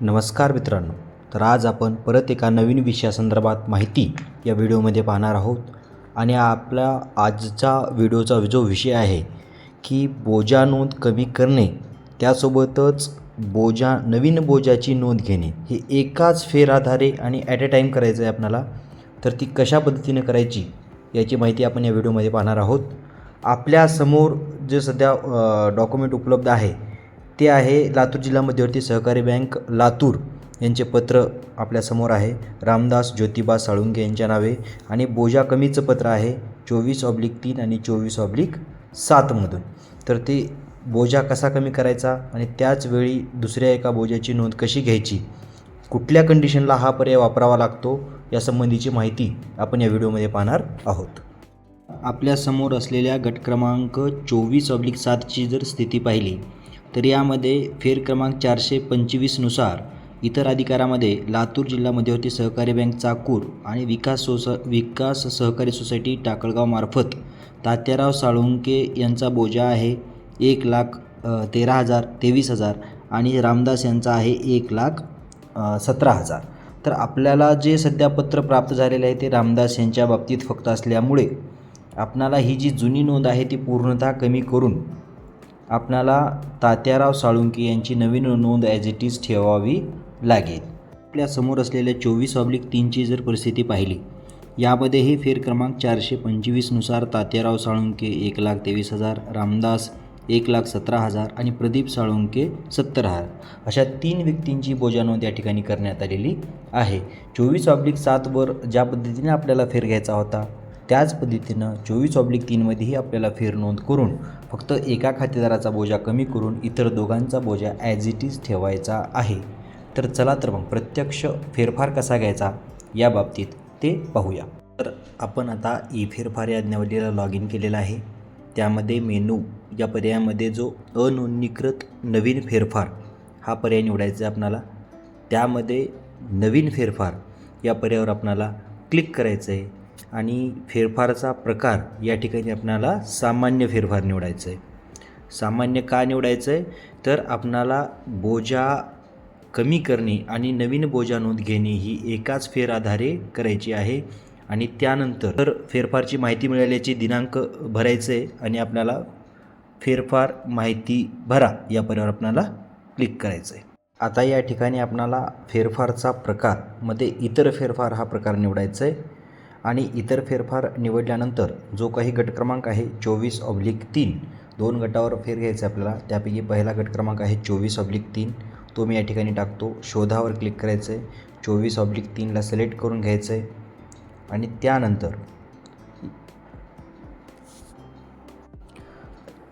नमस्कार मित्रांनो. तर आज आपण परत एका नवीन विषयासंदर्भात माहिती या व्हिडिओमध्ये पाहणार आहोत. आणि आपला आजचा व्हिडिओचा जो विषय आहे की बोजा नोंद कमी करणे त्यासोबतच बोजा नवीन बोजाची नोंद घेणे हे एकाच फेराधारे आणि ॲट अ टाईम करायचं आहे आपल्याला तर ती कशा पद्धतीने करायची याची माहिती आपण या व्हिडिओमध्ये पाहणार आहोत. आपल्यासमोर जे सध्या डॉक्युमेंट उपलब्ध आहे ते आहे लातूर जिल्हा मध्यवर्ती सहकारी बँक लातूर. यांचे पत्र आपल्यासमोर आहे. रामदास ज्योतिबा साळुंके यांच्या नावे आणि बोजा कमीचं पत्र आहे चोवीस ऑब्लिक तीन आणि चोवीस ऑब्लिक सातमधून तर ते बोजा कसा कमी करायचा आणि त्याचवेळी दुसऱ्या एका बोजाची नोंद कशी घ्यायची? कुठल्या कंडिशनला हा पर्याय वापरावा लागतो? यासंबंधीची माहिती आपण या व्हिडिओमध्ये पाहणार आहोत. आपल्यासमोर असलेल्या गट क्रमांक चोवीस ऑब्लिक सातची जर स्थिती पाहिली तर यामध्ये फेर क्रमांक चारशे पंचवीसनुसार इतर अधिकारामध्ये लातूर जिल्हा मध्यवर्ती सहकारी बँक चाकूर आणि विकास सोस विकास सहकारी सोसायटी टाकळगावमार्फत तात्याराव साळुंके यांचा बोजा आहे एक लाख तेरा हजार तेवीस हजार आणि रामदास यांचा आहे एक लाख सतरा हजार. तर आपल्याला जे सध्या पत्र प्राप्त झालेले आहे ते रामदास यांच्या बाबतीत फक्त असल्यामुळे आपणाला ही जी जुनी नोंद आहे ती पूर्णतः कमी करून आपणाला तात्याराव साळुंके यांची नवीन नोंद ॲज इट इज ठेवावी लागेल. आपल्यासमोर असलेल्या चोवीस ऑब्लिक तीनची जर परिस्थिती पाहिली यामध्येही फेर क्रमांक चारशे पंचवीसनुसार तात्याराव साळुंके एक लाख तेवीस हजार रामदास एक लाख सतरा हजार आणि प्रदीप साळुंके सत्तर हजार. अशा तीन व्यक्तींची बोजा नोंद या ठिकाणी करण्यात आलेली आहे. चोवीस ऑब्लिक सातवर ज्या पद्धतीने आपल्याला फेर घ्यायचा होता त्याच पद्धतीनं चोवीस ऑब्लिक तीनमध्येही आपल्याला फेरनोंद करून फक्त एका खातेदाराचा बोजा कमी करून इतर दोघांचा बोजा ॲज इट इज ठेवायचा आहे. तर चला तर मग प्रत्यक्ष फेरफार कसा घ्यायचा? या बाबतीत ते पाहूया. तर आपण आता ई फेरफार या आज्ञावलीला लॉग इन केलेला आहे. त्यामध्ये मेनू या पर्यायामध्ये जो अनोंदणीकृत नवीन फेरफार हा पर्याय निवडायचा आहे आपणाला. त्यामध्ये नवीन फेरफार या पर्यायावर आपणाला क्लिक करायचं आहे आणि फेरफारचा प्रकार या ठिकाणी आपणाला सामान्य फेरफार निवडायचं आहे सामान्य का निवडायचं आहे तर आपणाला बोजा कमी करणे आणि नवीन बोजा नोंद घेणे ही एकाच फेर आधारे करायची आहे आणि त्यानंतर तर फेरफारची माहिती मिळाल्याची दिनांक भरायचं आहे आणि आपल्याला फेरफार माहिती भरा या पर्यावर आपणाला क्लिक करायचं आहे आता या ठिकाणी आपणाला फेरफारचा प्रकारमध्ये इतर फेरफार हा प्रकार निवडायचा आहे आणि इतर फेरफार निवडल्यानंतर जो काही गट क्रमांक आहे चोवीस ऑब्लिक तीन दोन गटावर फेर घ्यायचा आहे आपल्याला. त्यापैकी पहिला गट क्रमांक आहे चोवीस ऑब्लिक तीन. तो मी या ठिकाणी टाकतो. शोधावर क्लिक करायचं आहे. चोवीस ऑब्लिक तीनला सिलेक्ट करून घ्यायचं आहे. आणि त्यानंतर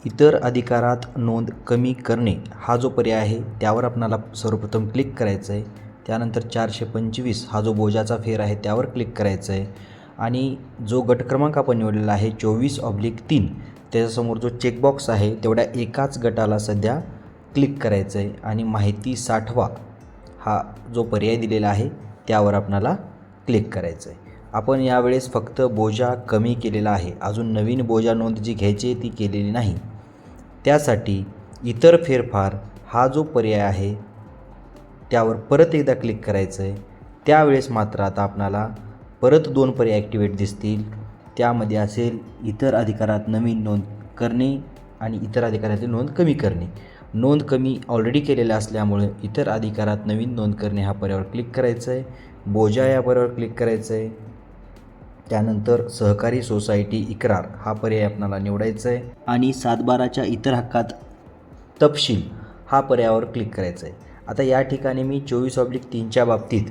इतर अधिकारात नोंद कमी करणे हा जो पर्याय आहे त्यावर आपणाला सर्वप्रथम क्लिक करायचं आहे. त्यानंतर चारशे पंचवीस हा जो बोजाचा फेर आहे त्यावर क्लिक करायचं आहे. आणि जो गट क्रमांक आपण निवडलेला आहे चोवीस ऑब्लिक तीन त्याच्यासमोर जो चेकबॉक्स आहे तेवढ्या एकाच गटाला सध्या क्लिक करायचं आहे आणि माहिती साठवा हा जो पर्याय दिलेला आहे त्यावर आपणाला क्लिक करायचं आहे आपण यावेळेस फक्त बोजा कमी केलेला आहे. अजून नवीन बोजा नोंद जी घ्यायची आहे ती केलेली नाही. त्यासाठी इतर फेरफार हा जो पर्याय आहे त्यावर परत एकदा क्लिक करायचं आहे त्यावेळेस मात्र आता आपणाला परत दोन पर्याय ॲक्टिवेट दिसतील. त्यामध्ये असेल इतर अधिकारात नवीन नोंद करणे आणि इतर अधिकारातील नोंद कमी करणे. नोंद कमी ऑलरेडी केलेल्या असल्यामुळे इतर अधिकारात नवीन नोंद करणे हा पर्यावर क्लिक करायचं आहे बोजा या पर्यावर क्लिक करायचं आहे त्यानंतर सहकारी सोसायटी इकरार हा पर्याय आपणाला निवडायचा आहे आणि सातबाराच्या इतर हक्कात तपशील हा पर्यायावर क्लिक करायचा आहे आता या ठिकाणी मी चोवीस ऑब्लिक तीनच्या बाबतीत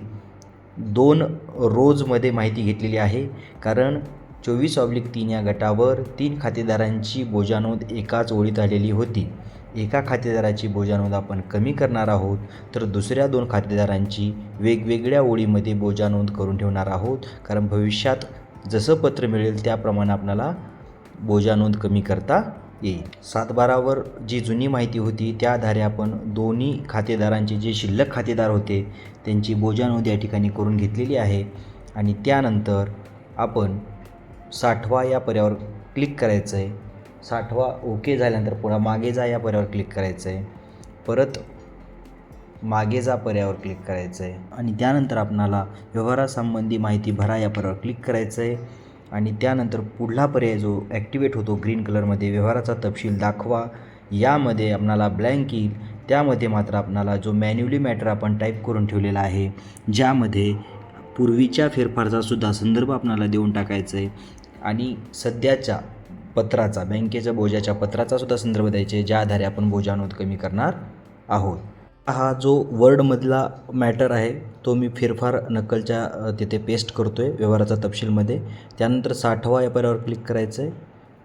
दोन रोजमध्ये माहिती घेतलेली आहे. कारण चोवीस ऑब्लिक तीन या गटावर तीन खातेदारांची बोजा नोंद एकाच ओळीत आलेली होती. एका खातेदाराची बोजा नोंद आपण कमी करणार आहोत तर दुसऱ्या दोन खातेदारांची वेगवेगळ्या ओळीमध्ये बोजा नोंद करून ठेवणार आहोत. कारण भविष्यात जसं पत्र मिळेल त्याप्रमाणे आपल्याला बोजा नोंद कमी करता येईल. सातबारावर जी जुनी माहिती होती त्या आधारे आपण दोन्ही खातेदारांचे जे शिल्लक खातेदार होते त्यांची बोजानोंद या ठिकाणी करून घेतलेली आहे. आणि त्यानंतर आपण साठवा या पर्यावर क्लिक करायचं आहे साठवा ओके झाल्यानंतर पुन्हा मागे जा या पर्यावर क्लिक करायचं आहे परत मागे जा पर्यावर क्लिक करायचं आहे आणि त्यानंतर आपणाला व्यवहारासंबंधी माहिती भरा या पर्यावर क्लिक करायचं आहे आणि त्यानंतर पुढला पर्याय जो ॲक्टिवेट होतो ग्रीन कलरमध्ये व्यवहाराचा तपशील दाखवा. यामध्ये आपणाला ब्लँक येईल. त्यामध्ये मात्र आपणाला जो मॅन्युअली मॅटर आपण टाईप करून ठेवलेला आहे ज्यामध्ये पूर्वीच्या फेरफारचासुद्धा संदर्भ आपणाला देऊन टाकायचा आहे. आणि सध्याच्या पत्राचा बँकेच्या बोजाच्या पत्राचासुद्धा संदर्भ द्यायचे ज्या आधारे आपण बोजा नोंद कमी करणार आहोत. हा जो वर्डमधला मॅटर आहे तो मी फेरफार नक्कलच्या तिथे पेस्ट करतो आहे व्यवहाराचा तपशीलमध्ये. त्यानंतर साठवा या पर्यावर क्लिक करायचं आहे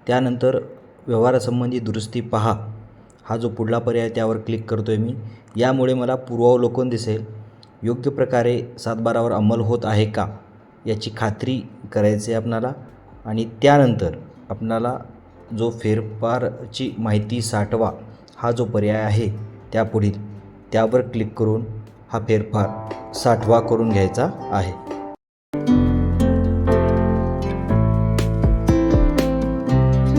त्यानंतर व्यवहारासंबंधी दुरुस्ती पहा. हा जो पुढला पर्याय त्यावर क्लिक करतो आहे मी. यामुळे मला पूर्वावलोकन दिसेल. योग्य प्रकारे सातबारावर अंमल होत आहे का याची खात्री करायची आहे आपणाला. आणि त्यानंतर आपणाला जो फेरफारची माहिती साठवा हा जो पर्याय आहे त्यापुढील त्यावर क्लिक करून हा फेरफार साठवा करून घ्यायचा आहे.